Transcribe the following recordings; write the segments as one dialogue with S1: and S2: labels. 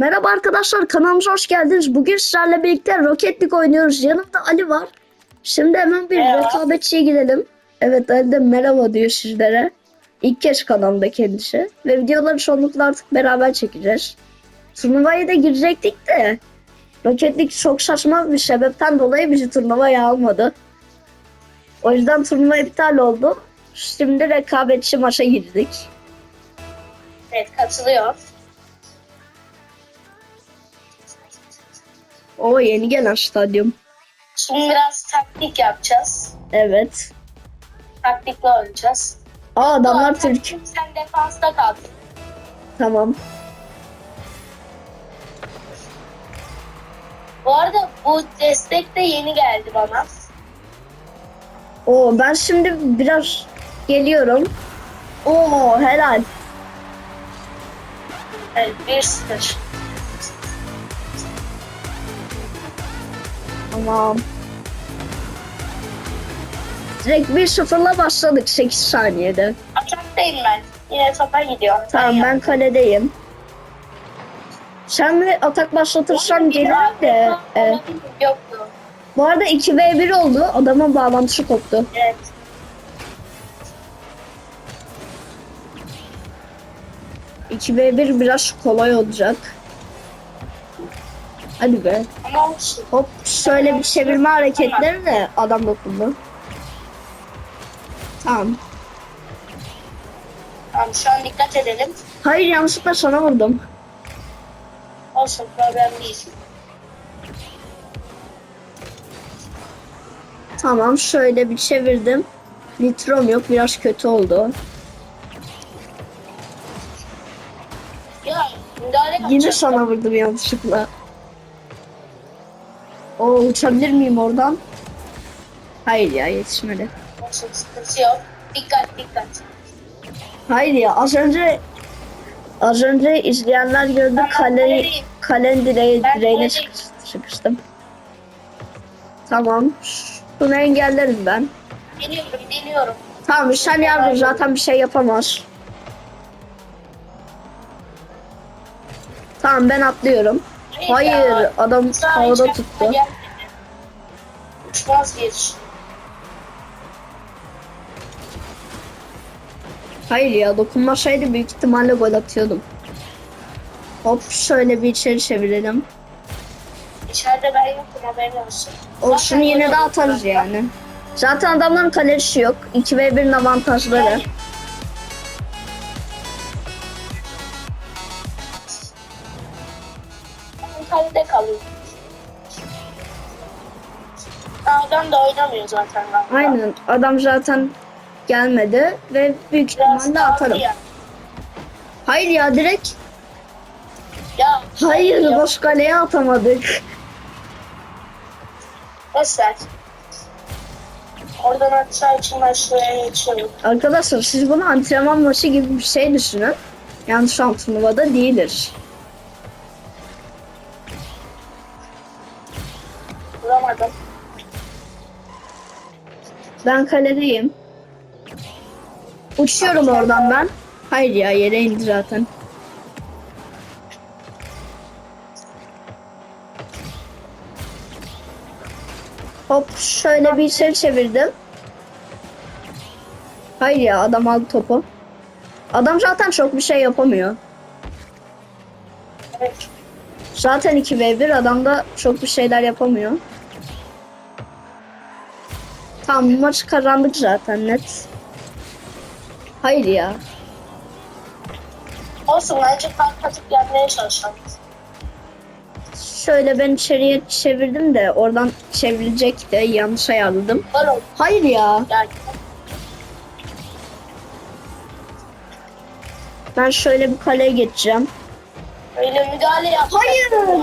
S1: Merhaba arkadaşlar kanalımıza hoş geldiniz. Bugün sizlerle birlikte Rocket League oynuyoruz. Yanımda Ali var. Şimdi hemen bir
S2: Merhaba.
S1: rekabetçiye gidelim. Evet Ali de merhaba diyor sizlere. İlk kez kanalımda kendisi. Ve videoları çoğunlukla artık beraber çekeceğiz. Turnuvaya da girecektik de. Rocket League çok saçma bir sebepten dolayı bizi turnuvaya almadı. O yüzden turnuva iptal oldu. Şimdi rekabetçi maça girdik.
S2: Evet katılıyor.
S1: O yeni gelen stadyum.
S2: Şimdi biraz taktik yapacağız.
S1: Evet.
S2: Taktikle oynayacağız.
S1: Aa adamlar
S2: Sen-
S1: Türk.
S2: Sen defansta kal.
S1: Tamam.
S2: Bu arada bu destek de yeni geldi bana.
S1: Oo ben şimdi biraz geliyorum. Oo helal.
S2: Evet 1-0.
S1: Tamam. Direkt 1-0'la başladık 8 saniyede.
S2: Ataktayım ben. Yine topa gidiyorum.
S1: Tamam ben kaledeyim. Sen mi atak başlatırsan gelirim de. e,
S2: Yok yok.
S1: bu arada 2v1 oldu. Adamın bağlantısı koptu.
S2: Evet.
S1: İki v 1 biraz kolay olacak. Hadi be. Hop şöyle bir çevirme hareketleri de adam dokundu. Tamam.
S2: Tamam şu an dikkat edelim.
S1: Hayır yanlışlıkla sana vurdum.
S2: Olsun problem değil.
S1: Tamam şöyle bir çevirdim. Nitrom yok biraz kötü oldu.
S2: Ya müdahale
S1: Yine sana vurdum yanlışlıkla. Oo uçabilir miyim oradan? Hayır ya yetişmedi.
S2: Olsun sıkıntı yok. Dikkat dikkat.
S1: Hayır ya az önce az önce izleyenler gördü
S2: Ben
S1: kale
S2: kaledeyim.
S1: kalen direği, direğine sıkıştım. Tamam. Bunu engellerim ben.
S2: Deniyorum deniyorum.
S1: Tamam sen yardım zaten bir şey yapamaz. Tamam ben atlıyorum. Hayır adam havada tuttu.
S2: gelmedi. Uçmaz bir.
S1: Hayır ya dokunmasaydı büyük ihtimalle gol atıyordum. Hop şöyle bir içeri çevirelim.
S2: İçeride ben yokum haberin olsun.
S1: Olsun
S2: Zaten
S1: yine de atarız
S2: zaten.
S1: yani. Zaten adamların kalecisi yok. 2 ve 1'in avantajları.
S2: Yani. Ben kalede kalıyorum. Adam da oynamıyor zaten galiba.
S1: Aynen adam zaten gelmedi ve büyük ihtimalle atarım.
S2: ya.
S1: Hayır ya direkt
S2: Ya
S1: hayır
S2: ya.
S1: boş kaleye atamadık.
S2: Ver. Oradan atacağı için ben şuraya geçiyorum.
S1: Arkadaşlar siz bunu antrenman maçı gibi bir şey düşünün. Yani şu an turnuvada değiliz. Ben kaledeyim. Uçuyorum oradan ben. Hayır ya yere indi zaten. Hop şöyle bir içeri çevirdim. Hayır ya adam aldı topu. Adam zaten çok bir şey yapamıyor. Zaten 2v1 adam da çok bir şeyler yapamıyor. Tamam bu maçı kazandık zaten net. Hayır ya.
S2: Olsun bence fark atıp yenmeye çalışalım.
S1: Şöyle ben içeriye çevirdim de oradan çevrilecek de yanlış ayarladım.
S2: Oldu
S1: Hayır ya.
S2: yani.
S1: Ben şöyle bir kaleye geçeceğim.
S2: Öyle müdahale yap.
S1: Hayır.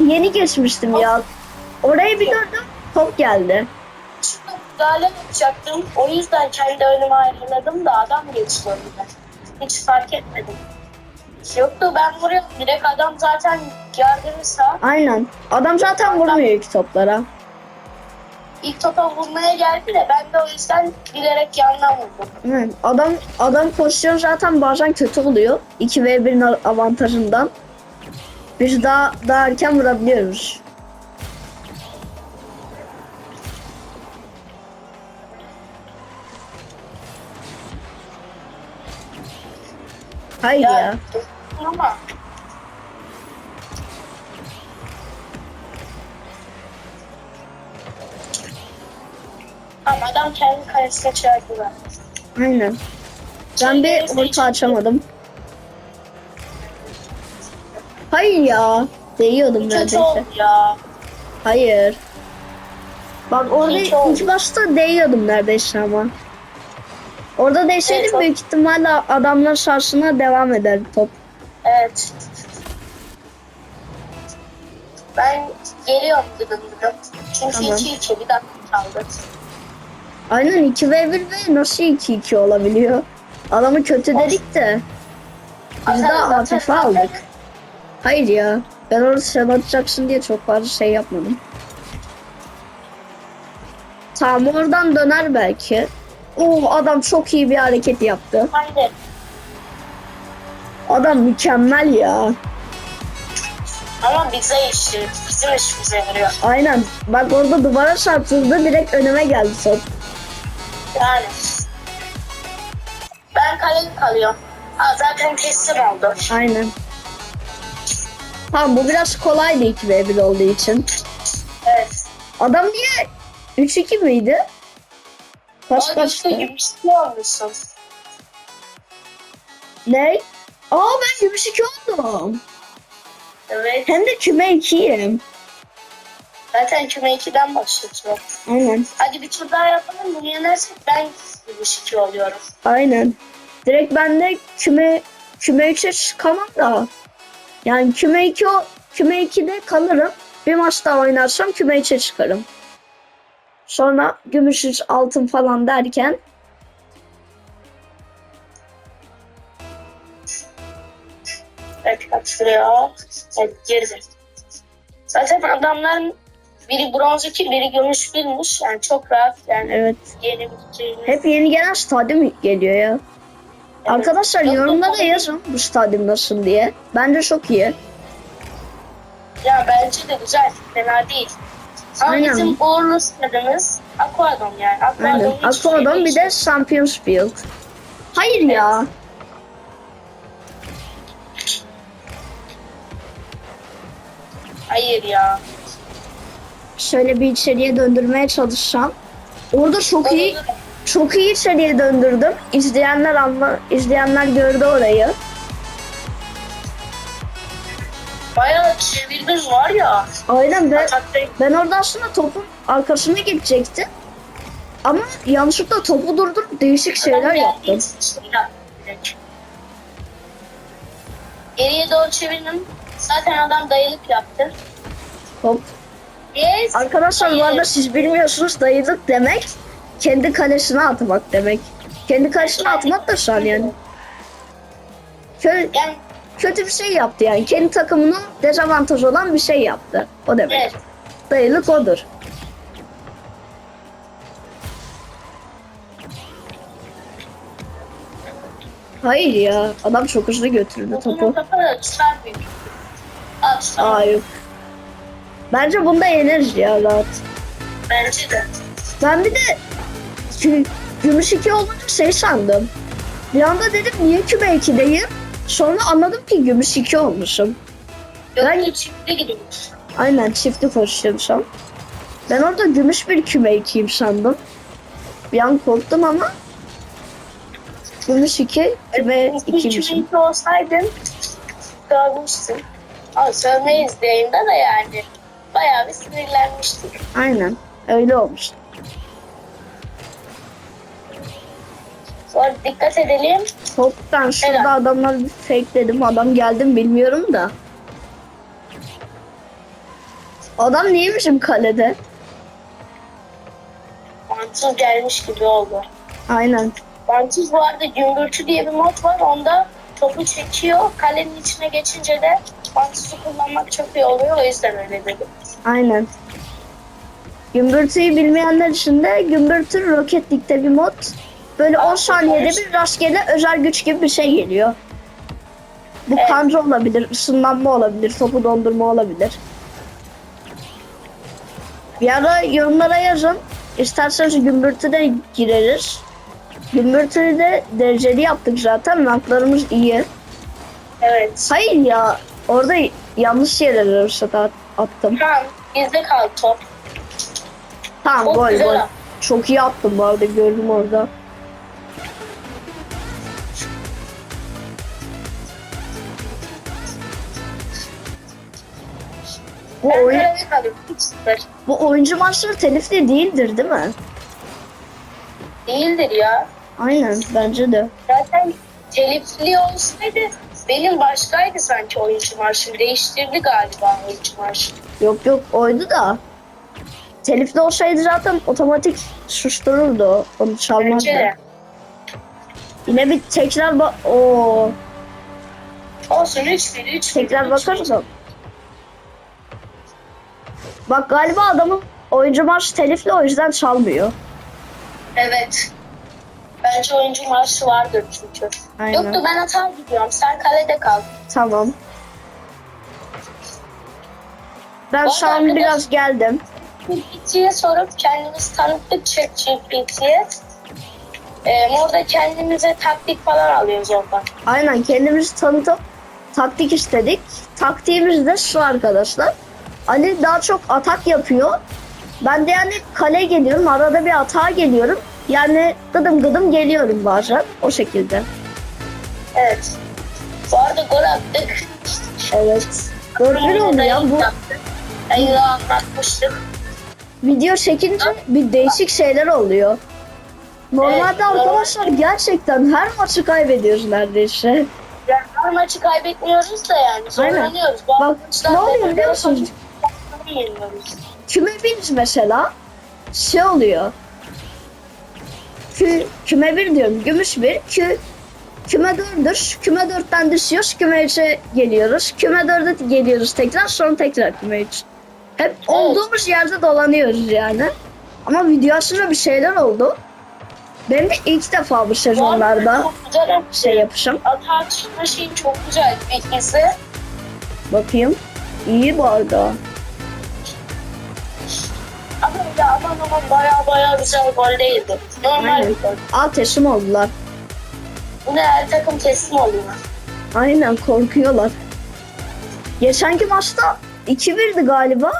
S1: Yeni geçmiştim ya. Oraya bir döndüm. Top geldi.
S2: Müdahale yapacaktım. O yüzden kendi önüme ayrıldım da adam geçti önüme. Hiç fark etmedim. Yoktu ben vuruyorum. Direkt adam zaten yardımıysa
S1: Aynen. Adam zaten vurmuyor ilk toplara.
S2: ilk topa vurmaya geldi de ben de o yüzden bilerek yandan vurdum.
S1: Evet, adam adam pozisyon zaten bazen kötü oluyor. 2 ve 1'in avantajından. Biz daha, daha erken vurabiliyoruz. Hayır ya.
S2: Ya, ama ama adam kendi kalesine çarptı ben.
S1: Aynen. Ben bir orta açamadım. Hayır ya. Değiyordum
S2: Kötü
S1: neredeyse.
S2: oldu ya.
S1: Hayır. Bak orada ilk başta değiyordum neredeyse ama. Orada değseydim
S2: Evet,
S1: büyük ihtimalle adamlar şansına devam eder top.
S2: Evet. Ben geliyorum gıdım gıdım. Çünkü
S1: Tamam.
S2: 2-2 bir dakika kaldı.
S1: Aynen 2 ve 1 ve nasıl 2-2 olabiliyor? Adamı kötü dedik de. Biz de hafife aldık. Hayır ya. Ben orada sen atacaksın diye çok fazla şey yapmadım. Tamam oradan döner belki. Oo adam çok iyi bir hareket yaptı.
S2: Haydi.
S1: Adam mükemmel ya.
S2: Ama bize işi, bizim işimize yarıyor.
S1: Aynen. Bak orada duvara çarptırdı direkt önüme geldi top.
S2: Yani. Ben kaleye kalıyorum. Aa, zaten teslim oldu.
S1: Aynen. Tamam bu biraz kolaydı 2 ve 1 olduğu için.
S2: Evet.
S1: Adam niye 3-2 miydi? Kaç
S2: O
S1: kaçtı?
S2: güçlü gibi olmuşsun.
S1: Ne? Aa ben gümüş 2 oldum.
S2: Evet.
S1: Hem de küme 2'yim.
S2: Zaten küme 2'den başlatıyor.
S1: Aynen.
S2: Hadi bir tur daha yapalım. Bunu yenersek ben gümüş 2 oluyorum.
S1: Aynen. Direkt ben de küme küme 3'e çıkamam da. Yani küme 2 o küme 2'de kalırım. Bir maç daha oynarsam küme 3'e çıkarım. Sonra gümüş 3 altın falan derken
S2: Evet kaçırıyor. Evet geride. Zaten adamların biri bronz 2, biri gümüş 1'miş. Yani çok rahat yani
S1: evet
S2: yenebileceğimiz.
S1: hep yeni gelen stadyum geliyor ya.
S2: Evet.
S1: Arkadaşlar
S2: Yok,
S1: yorumlara
S2: yok,
S1: yazın bu stadyum nasıl diye. Bence çok iyi.
S2: Ya bence de güzel. Fena değil. Ama
S1: Aynen.
S2: bizim uğurlu stadımız Aquadom yani. Aquadom
S1: Aynen.
S2: hiç
S1: Aquadom
S2: şey
S1: bir de. Champions Field. Hayır ya.
S2: Hayır ya.
S1: Şöyle bir içeriye döndürmeye çalışsam. Orada çok iyi çok iyi içeriye döndürdüm. İzleyenler anla, izleyenler gördü orayı.
S2: Bayağı çevirdin var ya.
S1: Aynen
S2: Atakta
S1: ben orada aslında topun arkasına geçecektim. Ama yanlışlıkla topu durdurup değişik şeyler yaptım.
S2: şey. Geriye doğru çevirdim. Zaten adam dayalık yaptı.
S1: Hop.
S2: Yes.
S1: Arkadaşlar bu arada siz bilmiyorsunuz dayılık demek kendi kalesine atmak demek. Kendi kalesine atmak da şu an yani. Şöyle
S2: Yani
S1: kötü bir şey yaptı yani. Kendi takımına dezavantaj olan bir şey yaptı. O demek.
S2: evet.
S1: Dayılık odur. Hayır ya. Adam çok hızlı götürdü
S2: Topu. Aa,
S1: yok. Bence bunda yeneriz ya rahat.
S2: Bence de.
S1: Ben bir de gü- gümüş 2 olunca şey sandım. Bir anda dedim niye küme 2'deyim? Sonra anladım ki gümüş 2 olmuşum. Ben-
S2: Yok çiftli gidiyormuş.
S1: Aynen çiftli koşuyormuşum. Ben orada gümüş bir küme 2'yim sandım. Bir an korktum ama gümüş 2 küme
S2: Hiç
S1: 2'ymişim.
S2: çiftli olsaydın görmüşsün. Ama sövmeyiz de yayında da yani. Bayağı bir sinirlenmiştik.
S1: Aynen öyle olmuş.
S2: Dikkat edelim.
S1: Toptan şurada
S2: Helal.
S1: adamlar bir fakeledim. Adam geldim bilmiyorum da. Adam neymişim kalede?
S2: Vantuz gelmiş gibi oldu.
S1: Aynen.
S2: Vantuz bu arada gümbürtü diye bir mod var. Onda topu çekiyor. Kalenin içine geçince de vantuzu kullanmak çok iyi oluyor. O yüzden öyle dedim.
S1: Aynen. Gümbürtüyü bilmeyenler için de Gümbürtü Rocket League'de bir mod. Böyle 10 saniyede bir rastgele özel güç gibi bir şey geliyor. Bu
S2: Evet.
S1: kanca olabilir, ısınlanma olabilir, topu dondurma olabilir. Bir ara yorumlara yazın. İsterseniz gümbürtü de gireriz. Gümbürtüyü de dereceli yaptık zaten. Ranklarımız iyi.
S2: Evet.
S1: Hayır ya. Orada yanlış yerlere rıfsat at- attım.
S2: Tamam. Bizde kaldı top.
S1: Tamam gol gol. Çok iyi attım bu arada gördüm orada. Bu,
S2: Ben
S1: oyun,
S2: göreve kalıyorum. 3-0.
S1: bu oyuncu maçları telifli değildir değil mi?
S2: Değildir ya.
S1: Aynen bence de.
S2: Zaten telifli olsaydı benim başkaydı sanki oyuncu marşım. Değiştirdi galiba oyuncu marşı.
S1: Yok yok oydu da. Telifli olsaydı zaten otomatik sustururdu onu çalmazdı. Yine bir tekrar bak... Oo,
S2: Olsun 3-1 3
S1: tekrar bakarız. Bak galiba adamın oyuncu marşı telifli o yüzden çalmıyor.
S2: Evet. Bence oyuncu marşı vardır çünkü.
S1: Aynen.
S2: Yoktu ben hata gidiyorum. Sen kalede kal.
S1: Tamam. Ben şu an biraz geldim.
S2: GPT'ye sorup kendimizi tanıttık ChatGPT'ye. Ee, orada kendimize taktik falan alıyoruz oradan.
S1: Aynen kendimizi tanıtıp taktik istedik. Taktiğimiz de şu arkadaşlar. Ali daha çok atak yapıyor. Ben de yani kale geliyorum. Arada bir atağa geliyorum. Yani gıdım gıdım geliyorum bazen. O şekilde.
S2: Evet. Bu arada gol attık.
S1: Evet. 4-1 oldu ya. Bu
S2: Ayı anlatmıştık.
S1: video çekince bir değişik şeyler oluyor. Normalde
S2: Evet,
S1: arkadaşlar gerçekten her maçı kaybediyoruz neredeyse.
S2: Yani her maçı kaybetmiyoruz da yani zorlanıyoruz.
S1: Bak, ne oluyor biliyor musun?
S2: Yeniyoruz.
S1: küme bir mesela şey oluyor. Kü, küme bir diyorum. Gümüş bir. Kü, küme dördür. Küme dörtten düşüyoruz. Küme üçe geliyoruz. Küme dörde geliyoruz tekrar. Sonra tekrar küme üç. Hep olduğumuz yerde dolanıyoruz yani. Ama video aslında bir şeyler oldu. Benim de ilk defa bu sezonlarda şey yapışım.
S2: Atağa çıkma şeyi çok güzel ikisi.
S1: Bakayım. İyi bu arada.
S2: Öyle aman aman baya baya güzel gol değildi. Normal
S1: Aynen.
S2: bir gol.
S1: Aa teslim oldular.
S2: Buna her takım teslim oluyor.
S1: Aynen korkuyorlar. Geçenki maçta 2-1'di galiba.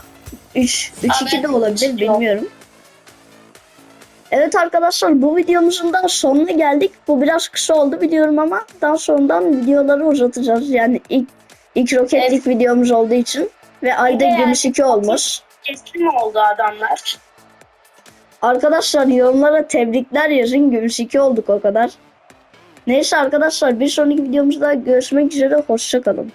S1: 3 3-2 de
S2: Abi,
S1: olabilir
S2: yok.
S1: bilmiyorum. Evet arkadaşlar bu videomuzun da sonuna geldik. Bu biraz kısa oldu biliyorum ama daha sonradan videoları uzatacağız. Yani ilk ilk roketlik
S2: Evet.
S1: videomuz olduğu için ve ayda gümüş 2 olmuş.
S2: Teslim oldu adamlar.
S1: Arkadaşlar yorumlara tebrikler yazın. Gümüş 2 olduk o kadar. Neyse arkadaşlar bir sonraki videomuzda görüşmek üzere. Hoşçakalın.